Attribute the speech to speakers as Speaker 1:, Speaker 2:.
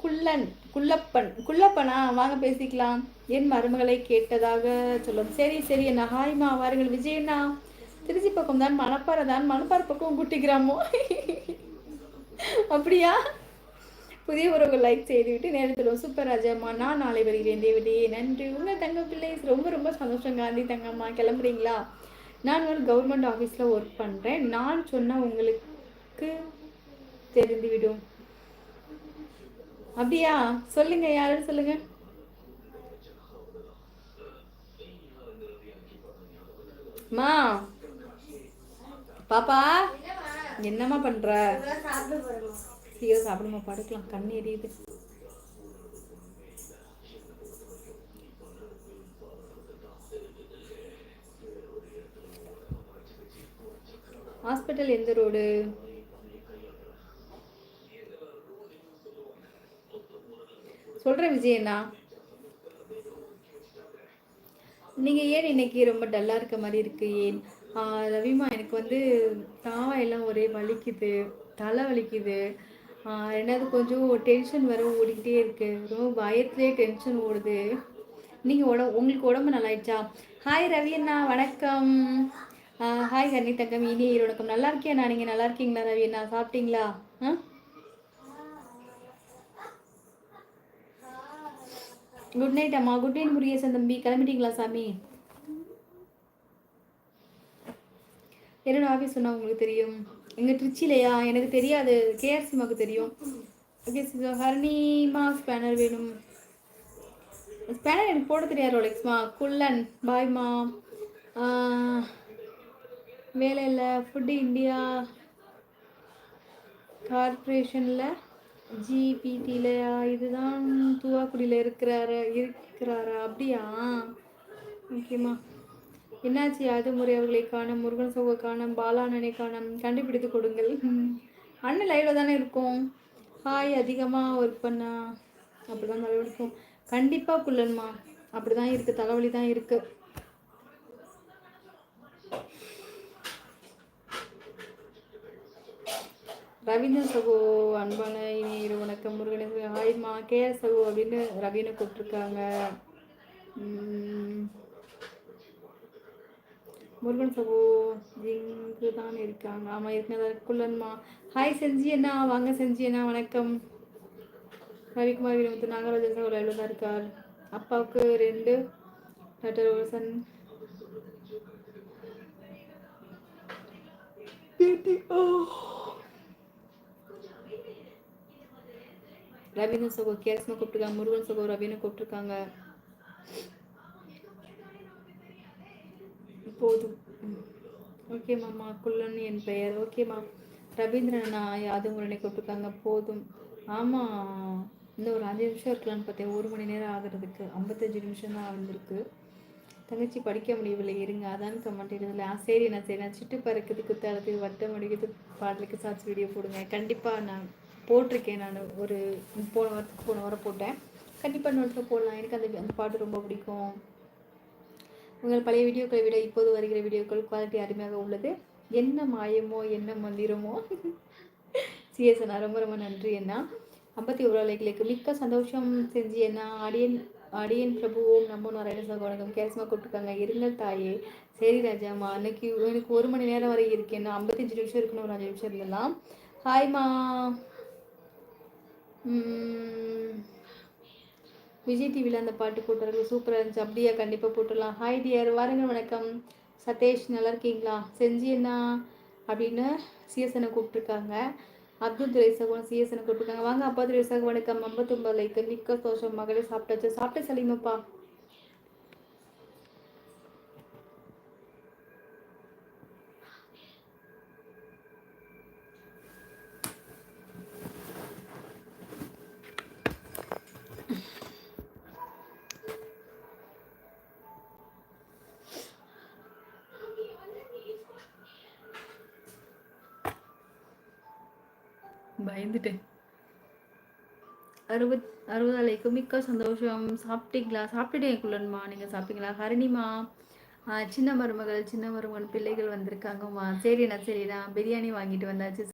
Speaker 1: குள்ளன் குள்ளப்பன் குள்ளப்பனா? வாங்க பேசிக்கலாம். என் மருமகளை கேட்டதாக சொல்லும். சரி சரி என்ன? ஹாய்மா வாருங்கள். விஜயண்ணா திருச்சி பக்கம் தான் மணப்பாறை தான். மணப்பாறை பக்கம் குட்டி கிராமம். அப்படியா? புதிய உறவுகள் லைக் செய்துவிட்டு நேரத்தில் சூப்பர் ராஜாம்மா நான் நாளை வருகிறேன் தேவதையே. நன்றி. உங்கள் தங்க பிள்ளை ரொம்ப ரொம்ப சந்தோஷம் காந்தி தங்கம்மா கிளம்புறீங்களா? நான் ஒரு கவர்மெண்ட் ஆஃபீஸில் ஒர்க் பண்ணுறேன் நான் சொன்னால் உங்களுக்கு தெரிந்துவிடும். அப்படியா? சொல்லுங்க யாருன்னு சொல்லுங்க. மா. பாப்பா என்னம்மா பண்ற? சீக்கிரம் சாப்பிடுமா படுக்கலாம். கண்ணு எரியுது. ஹாஸ்பிட்டல் எந்த ரோடு? சொல்கிறேன் விஜயண்ணா நீங்கள் ஏன் இன்னைக்கு ரொம்ப டல்லாக இருக்க மாதிரி இருக்கு? ஏன்? ரவிமா எனக்கு வந்து தாவா எல்லாம் ஒரே வலிக்குது. தலை வலிக்குது ரெண்டாவது கொஞ்சம் டென்ஷன் வர ஓடிக்கிட்டே இருக்கு. ரொம்ப பயத்துலேயே டென்ஷன் ஓடுது. நீங்கள் உட உங்களுக்கு உடம்பு நல்லாயிடுச்சா? ஹாய் ரவி அண்ணா. வணக்கம். ஹாய் ஹர்னி தங்கம். இனி வணக்கம். நல்லா இருக்கியா நீங்கள் நல்லா இருக்கீங்களா ரவி அண்ணா? சாப்பிட்டீங்களா? ஆ? குட் நைட் அம்மா. குட் நைட் முருகேசன் தம்பி. கிளம்பிட்டீங்களா சாமி? என்னோட ஆஃபீஸ் சொன்னால் உங்களுக்கு தெரியும். எங்கள் ட்ரிச்சிலையா எனக்கு தெரியாது. கேஆர் கேஆர்சிமாவுக்கு தெரியும். ஓகே ஹர்னிமா ஸ்பேனர் வேணும். ஸ்பேனர் எனக்கு போட தெரியாது ரோலெக்ஸ்மா குள்ளன். பாய்மா வேலை இல்லை. ஃபுட்டு இந்தியா கார்பரேஷனில் ஜிபிடிலையா இதுதான் தூவாக்குடியில் இருக்கிறாரு இருக்கிறாரா? அப்படியா? ஓகேம்மா என்னாச்சு? அது முறை அவர்களை காணும் முருகன் சோக காணும் பாலானனை காணும் கண்டுபிடித்து கொடுங்கள். அண்ணன் லைவில் தானே இருக்கும். ஹாய் அதிகமாக ஒர்க் பண்ணா. அப்படி தான் தலைவலிக்கும் கண்டிப்பாக குள்ளன்மா. அப்படி தான் இருக்குது தலைவலி தான் இருக்குது ரவீந்திர சகோ அன்பான இனி வணக்கம் முருகனுக்கு. ஹாய்மா கேஆர் சகோ அப்படின்னு ரவீனை கூப்பிட்ருக்காங்க முருகன் சகோ இங்கு தான் இருக்காங்க. ஆமாம் இருக்கிறதா குள்ளன்மா ஹாய் செஞ்சி என்ன வாங்க செஞ்சி வணக்கம். ரவிக்குமார் வினோத் நாகராஜன் சகோ லைவில் தான் இருக்கார். அப்பாவுக்கு ரெண்டு டாக்டர் ரோசன். ஓ. ரவீன சகோ கேரஸ்மா கூப்பிட்டுருக்காங்க முருகன் சகோ ரவீனை கூப்பிட்டுருக்காங்க. போதும். ஓகே மாமா குள்ளன் என் பெயர். ஓகேம்மா ரவீந்திரனா யாதவரனை கூப்பிட்டுருக்காங்க? போதும். ஆமாம் இந்த ஒரு அஞ்சு நிமிஷம் இருக்கலான்னு பார்த்தேன். ஒரு மணி நேரம் ஆகிறதுக்கு. ஐம்பத்தஞ்சு நிமிஷம் தான் ஆகிருக்கு தங்கச்சி படிக்க முடியவில்லை. இருங்க அதான் கமெண்ட் எழுதல. சரி நான் சரி நான் சிட்டு பறக்குது குத்தாலத்துக்கு வட்டம் அடிக்கிறது பாடலுக்கு சாட்சி வீடியோ போடுங்க. கண்டிப்பாக நான் போட்டிருக்கேன் நான். ஒரு போன வாரத்துக்கு போன வாரம் போட்டேன். கண்டிப்பாக நோட்டில் போடலாம். எனக்கு அந்த அந்த பாட்டு ரொம்ப பிடிக்கும். உங்கள் பழைய வீடியோக்களை விட இப்போது வருகிற வீடியோக்கள் குவாலிட்டி அருமையாக உள்ளது. என்ன மாயமோ என்ன மந்திரமோ? சிஎஸ் ரொம்ப ரொம்ப நன்றி அண்ணா. ஐம்பத்தி ஒரு அலைகளுக்கு மிக்க சந்தோஷம் செஞ்சு என்ன அடியன் அடியன் பிரபு ஓம் நம்ம நாராயண வணக்கம் கேரசமாக கூப்பிட்டுருக்காங்க இருங்கள் தாயே. சரி ராஜாம்மா அன்னைக்கு எனக்கு ஒரு மணி நேரம் வரை இருக்கேன் ஐம்பத்தஞ்சு நிமிஷம் இருக்கணும் ஒரு அஞ்சு நிமிஷம் இருந்தலாம் ஹாய்மா விஜய் டிவியில் அந்த பாட்டு போட்டுருக்கு சூப்பராக இருந்துச்சு. அப்படியே கண்டிப்பாக போட்டுடலாம். ஹாய் டியர் வாருங்க வணக்கம். சதேஷ் நல்லா இருக்கீங்களா? செஞ்சு என்ன அப்படின்னு சிஎஸ்எனை கூப்பிட்ருக்காங்க அப்துல் துரைசகவன் சிஎஸ்எனை கூப்பிட்டுருக்காங்க. வாங்க அப்பா துரைசகவனுக்கு வணக்கம். ஐம்பத்தொம்பது லைக்கு மிக்க தோஷம் மகளே சாப்பிட்டாச்சு? சாப்பிட்டு சலீமப்பா. பயந்துட்டேன். அறுபத் அறுபதாலைக்கு மிக்க சந்தோஷம். சாப்பிட்டீங்களா? சாப்பிட்டுட்டேன் குள்ளன்மா. நீங்கள் சாப்பிட்டீங்களா? ஹரணிமா சின்ன மருமகள் சின்ன மருமகன் பிள்ளைகள் வந்திருக்காங்கம்மா. சரிண்ணா சரிண்ணா பிரியாணி வாங்கிட்டு வந்தாச்சு.